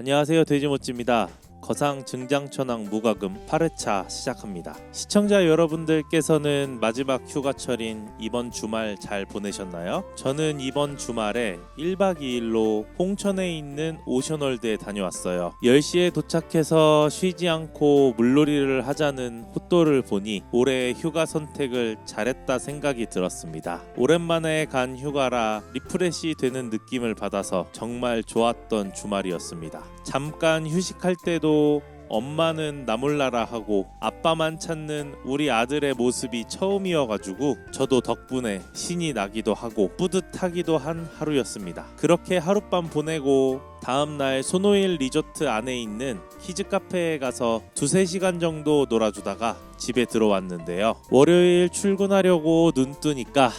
안녕하세요 돼지모찌입니다. 거상 증장천왕 무과금 8회차 시작합니다. 시청자 여러분들께서는 마지막 휴가철인 이번 주말 잘 보내셨나요? 저는 이번 주말에 1박 2일로 홍천에 있는 오션월드에 다녀왔어요. 10시에 도착해서 쉬지 않고 물놀이를 하자는 호또를 보니 올해 휴가 선택을 잘했다 생각이 들었습니다. 오랜만에 간 휴가라 리프레시 되는 느낌을 받아서 정말 좋았던 주말이었습니다. 잠깐 휴식할 때도 엄마는 나몰라라 하고 아빠만 찾는 우리 아들의 모습이 처음이어가지고 저도 덕분에 신이 나기도 하고 뿌듯하기도 한 하루였습니다. 그렇게 하룻밤 보내고 다음 날 소노일 리조트 안에 있는 키즈 카페에 가서 두세 시간 정도 놀아주다가 집에 들어왔는데요. 월요일 출근하려고 눈 뜨니까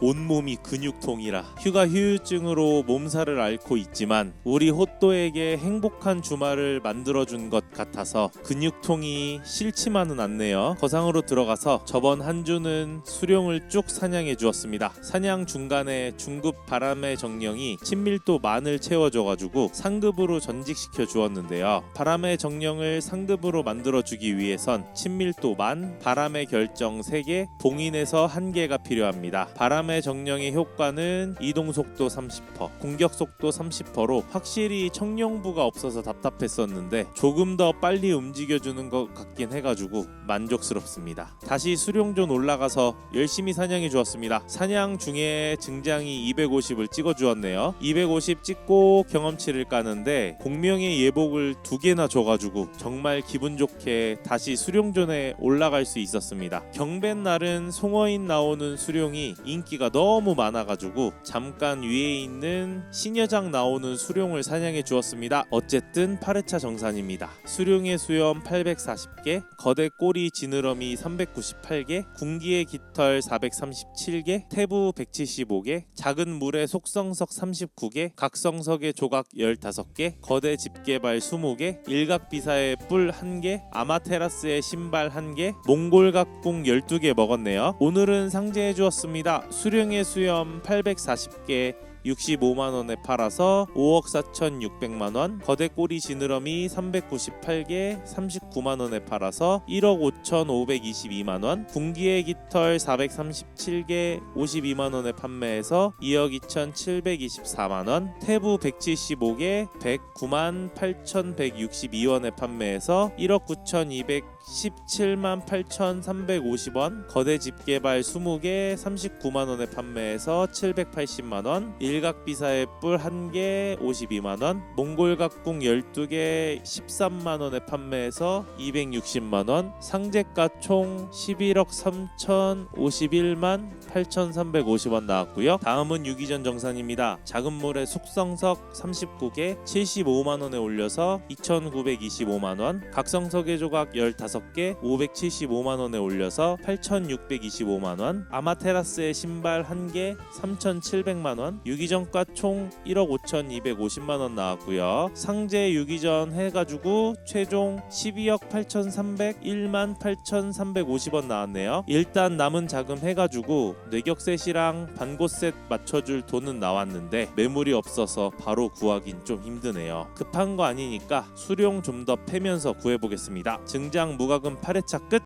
온몸이 근육통이라 휴가 휴유증으로 몸살을 앓고 있지만 우리 호또에게 행복한 주말을 만들어준 것 같아서 근육통이 싫지만은 않네요. 거상으로 들어가서 저번 한 주는 수룡을 쭉 사냥해 주었습니다. 사냥 중간에 중급 바람의 정령이 친밀도 만을 채워줘가지고 상급으로 전직시켜 주었는데요. 바람의 정령을 상급으로 만들어주기 위해선 친밀도 만, 바람의 결정 3개, 봉인에서 1개가 필요합니다. 바람의 정령의 효과는 이동 속도 30%, 공격 속도 30%로 확실히 청룡부가 없어서 답답했었는데 조금 더 빨리 움직여주는 것 같긴 해가지고 만족스럽습니다. 다시 수룡존 올라가서 열심히 사냥해 주었습니다. 사냥 중에 증장이 250을 찍어 주었네요. 250 찍고 경험치를 까는데 공명의 예복을 두 개나 줘가지고 정말 기분 좋게 다시 수룡존에 올라갈 수 있었습니다. 경벤 날은 송어인 나오는 수룡이 인기 가 너무 많아가지고 잠깐 위에 있는 신여장 나오는 수룡을 사냥해 주었습니다. 어쨌든 8회차 정산입니다. 수룡의 수염 840개, 거대 꼬리 지느러미 398개, 궁기의 깃털 437개, 태부 175개, 작은 물의 속성석 39개, 각성석의 조각 15개, 거대 집게발 20개, 일각비사의 뿔 1개, 아마테라스의 신발 1개, 몽골 각궁 12개 먹었네요. 오늘은 상제해 주었습니다. 수령의 수염 840개 65만 원에 팔아서 5억 4,600만 원, 거대 꼬리 지느러미 398개 39만 원에 팔아서 1억 5,522만 원, 궁기의 깃털 437개 52만 원에 판매해서 2억 2,724만 원, 태부 175개 109만 8,162원에 판매해서 1억 9,217만 8,350원, 거대 집게발 20개 39만 원에 판매해서 780만 원, 일각비사의 뿔 1개 52만 원, 몽골각궁 12개 13만 원에 판매해서 260만 원, 상제가 총 11억 3,051만 8,350원 나왔고요. 다음은 유기전 정산입니다. 작은 물의 숙성석 39개 75만 원에 올려서 2,925만 원, 각성석의 조각 15개 575만 원에 올려서 8,625만 원, 아마테라스의 신발 1개 3,700만 원, 유기전가 총 1억 5,250만 원 나왔고요. 상제 유기전 해가지고 최종 12억 8,301만 8,350원 나왔네요. 일단 남은 자금 해가지고 뇌격셋이랑 반고셋 맞춰줄 돈은 나왔는데 매물이 없어서 바로 구하긴 좀 힘드네요. 급한 거 아니니까 수령 좀더 패면서 구해보겠습니다. 증장 무과금 8회차 끝.